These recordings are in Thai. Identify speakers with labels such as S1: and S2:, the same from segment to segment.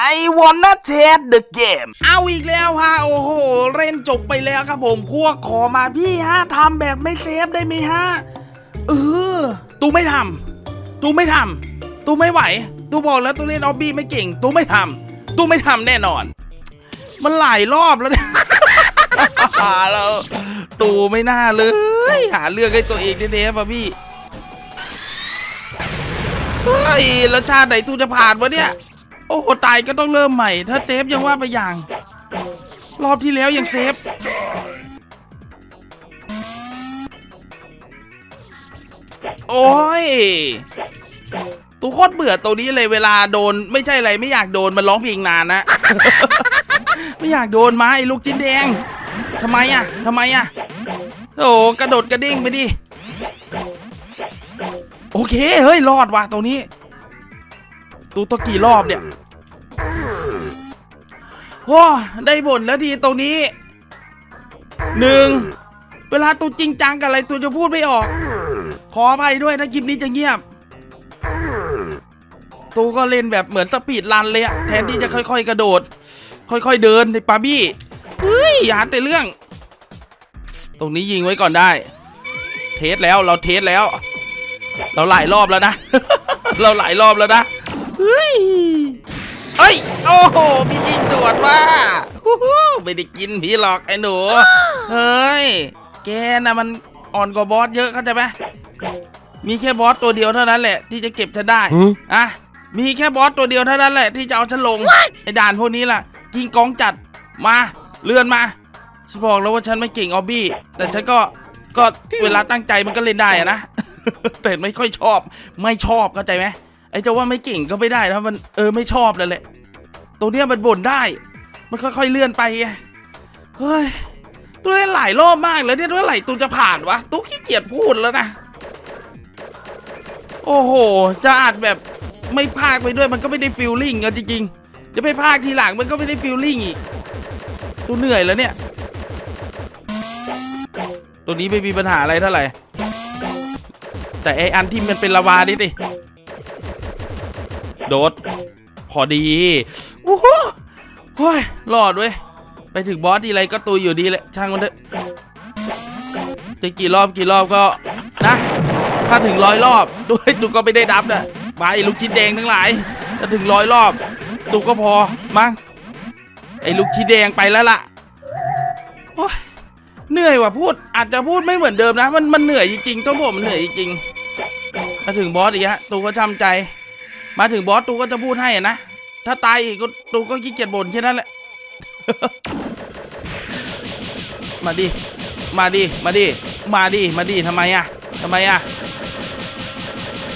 S1: I wanna test the game เอาอีกแล้วฮะโอ้โหเล่นจบไปแล้วครับผมพวกขอมาพี่ฮะทำแบบไม่เซฟได้ไหมฮะเออตูไม่ทำตูไม่ทำตูไม่ไหวตูบอกแล้วตูเล่นออบบี้ไม่เก่งตูไม่ทำตูไม่ทำแน่นอน มันหลายรอบแล้วเนี่ยแล้วตูไม่น่าเลย หาเรื่องให้ตัวเองแท้ๆป่ะพี่เฮ้ยแล้วชาติไหนตูจะผ่านวะเนี่ย โอ้โหตายก็ต้องเริ่มใหม่ ถ้าเซฟยังว่าไปอย่าง รอบที่แล้วยังเซฟ โอ้ยตูโคตรเบื่อตัวนี้เลยเวลาโดนไม่ใช่อะไรไม่อยากโดนมันร้องเพลงนานนะ ไม่อยากโดนมาไอ้ลูกชิ้นแดงทำไมอะทำไมอะ โอ้กระโดดกระดิ่งไปดิ โอเค เฮ้ย รอดว่ะตรงนี้ ตูตัวกี่รอบเนี่ยโอ้ได้บ่นแล้วทีตรงนี้หนึ่งเวลาตูจริงจังกับอะไรตูจะพูดไม่ออก ขออภัยด้วยถ้าคลิปนี้จะเงียบ ตูก็เล่นแบบเหมือนสปีดรันเลยอะแทนที่จะค่อย ๆ กระโดด ค่อยๆเดินในปาบี้เฮ้ยหาแต่เรื่อง ตรงนี้ยิงไว้ก่อนได้ เทสแล้วเราเทสแล้ว เราหลายรอบแล้วนะ เราหลายรอบแล้วนะ โอ้โหมียิงสวนว่าฮู้ฮู้ไม่ได้กินพี่หรอกไอ้หนู เฮ้ย แกน่ะมันอ่อนกว่าบอสเยอะเข้าใจไหมมีแค่บอสตัวเดียวเท่านั้นแหละ ที่จะเก็บฉันได้อะมีแค่บอสตัวเดียวเท่านั้นแหละที่จะเอาฉันลงไอ้ด่านพวกนี้ล่ะกิงกองจัดมาเลื่อนมาฉันบอกแล้วว่าฉันไม่เก่งออบบี้แต่ฉันก็ก็เวลาตั้งใจมันก็เล่นได้อะนะแต่ไม่ค่อยชอบ ไม่ชอบเข้าใจไหมไอ้เจ้าว่าไม่เก่งก็ไม่ได้นะมันเออไม่ชอบเลยแหละ ตรงเนี้ยมันบ่นได้ มันค่อยๆเลื่อนไปไงเฮ้ยตัวเล่นหลายรอบมากเลยเนี่ยตัวไหร่ตูจะผ่านวะตูขี้เกียจพูดแล้วนะ โอ้โห จะอัดแบบไม่พากไปด้วยมันก็ไม่ได้ฟิลลิ่งกันจริงๆจะไปพากทีหลังมันก็ไม่ได้ฟิลลิ่งอีกตูเหนื่อยแล้วเนี่ย ตัวนี้ไม่มีปัญหาอะไรเท่าไหร่ แต่ไออันที่มันเป็นลาวานี่ดิโดด อดีโอ้โหโอ้ยรอดเว้ย ไปถึงบอสทีไรก็ตุยอยู่ดีแหละช่างมันเถอะจะกี่รอบกี่รอบก็นะ ถ้าถึงร้อยรอบด้วยจุกก็ไม่ได้ดับนะไปลูกชิ้นแดงทั้งหลายถ้าถึงร้อยรอบตุกก็พอมั้งไอ้ลูกชิ้นแดงไปแล้วล่ะโอ้ยเหนื่อยว่ะพูด อาจจะพูดไม่เหมือนเดิมนะ มันมันเหนื่อยจริงๆต้องบอกมันเหนื่อยจริงมาถึงบอสอีกฮะตูก็ช้ำใจ มาถึงบอสตูก็จะพูดให้นะ ถ้าตายอีกก็ตูก็ขี้เกียจบ่นแค่นั้นแหละ มาดิ มาดิ มาดิ มาดิ มาดิทำไมอะทำไมอะ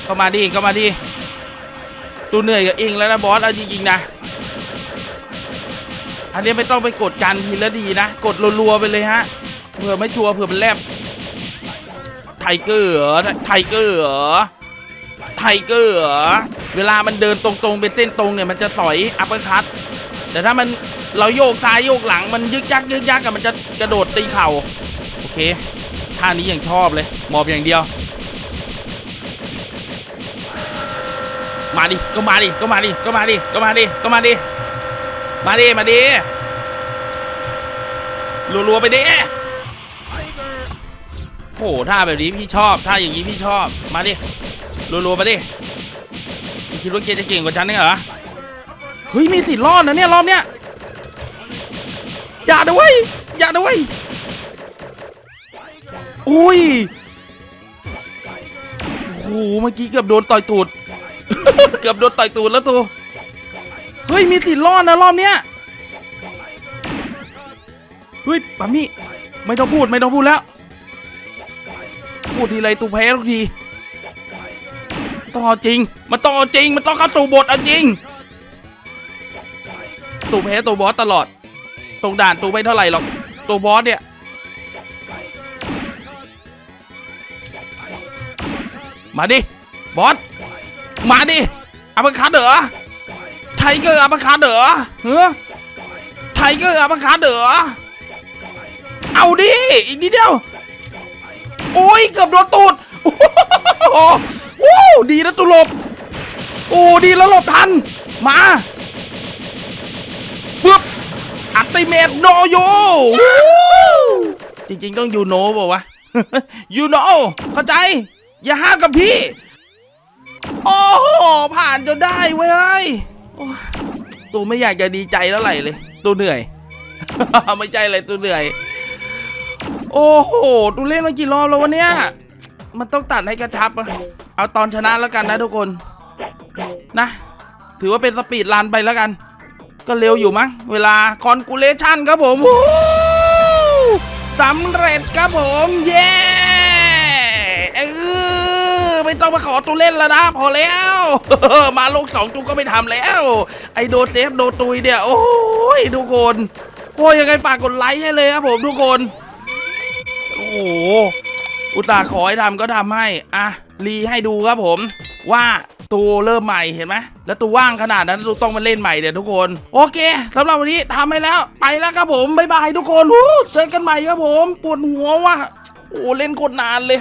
S1: ก็มาดิก็มาดิตูเหนื่อยกับอิงแล้วนะบอสเอาจริงๆนะ อันนี้ไม่ต้องไปกดกันทีละดีนะ กดรัวๆไปเลยฮะ เผื่อไม่ชัวร์เผื่อมันแลบไทเกอร์เหรอไทเกอร์เหรอไทเกอร์เหรอ เวลามันเดินตรงๆ เป็นเส้นตรงเนี่ยมันจะสอยอัปเปอร์คัตแต่ถ้ามันเราโยกซ้ายโยกหลังมันยึกยักยึกยักกับมันจะกระโดดตีเข่าโอเคท่านี้ยังชอบเลยหมอบอย่างเดียว มาดิก็มาดิก็มาดิก็มาดิก็มาดิก็มาดิมาดิมาดิรัวๆไปดิโอ้ท่าแบบนี้พี่ชอบท่าอย่างนี้พี่ชอบมาดิรัวๆไปดิ คิดว่าเกจะเก่งกว่าฉันเนี่ยเหรอเฮ้ยมีสิทธิ์รอดนะเนี่ยรอบเนี้ยอย่าด้วยอย่าด้วยอุ้ยโอ้โหเมื่อกี้เกือบโดนต่อยตูดเกือบโดนต่อยตูดแล้วตัวเฮ้ยมีสิทธิ์รอดนะรอบเนี้ยเฮ้ยปามี่ไม่ต้องพูดไม่ต้องพูดแล้วพูดทีไรตูแพ้ทุกที ต้องเอาจริง มันต้องเอาจริง มันต้องเข้าตูบทเอาจริง ตูแพ้ตัวบอสตลอดตรงด่านตูไม่เท่าไหร่หรอกตัวบอสเนี่ย มาดิ บอส มาดิอัปคัตเหรอ ไทเกอร์อัปคัตเหรอเฮ้อไทเกอร์อัปคัตเหรอ เอาดิ อีกนิดเดียว โอ้ย เกือบโดนตูดโอ้ โหโอ้ดีนะตุลบโอ้ดีแล้วหลบทัน มาเมดโนโยจริงๆต้องยูโนบอกวะยูโนเข้าใจ อย่าห้ามกับพี่ โอ้โหผ่านจนได้เว้ยโอ้ยตัวไม่อยากจะดีใจเท่าไหร่เลยตัวเหนื่อย ไม่ใช่อะไรตัวเหนื่อย โอ้โหตูเล่นมากี่รอบแล้ววะเนี่ย มันต้องตัดให้กระชับอะเอาตอนชนะแล้วกันนะทุกคน นะ ถือว่าเป็นสปีดรันไปแล้วกัน ก็เร็วอยู่มั้ง เวลาคอนกูเลชันครับผมสำเร็จครับผม เย้เออไม่ต้องมาขอตูเล่นแล้วนะ พอแล้ว มาโลกสองตูก็ไม่ทำแล้ว ไอโดเซฟโดตุยเนี่ย โอ้ยทุกคนโอ้ยยังไงฝากกดไลค์ให้เลยครับผมทุกคน โอ้ อุตส่าห์ขอให้ทำก็ทำให้ อะ รีให้ดูครับผม ว่าตัวเริ่มใหม่เห็นไหมแล้วตัวว่างขนาดนั้นตัวต้องมาเล่นใหม่เดี๋ยวทุกคน โอเคสำหรับวันนี้ทำให้แล้ว ไปแล้วครับผม บ๊ายบายทุกคนเจอกันใหม่ครับผม ปวดหัวว่ะ โอ้เล่นโคตรนานเลย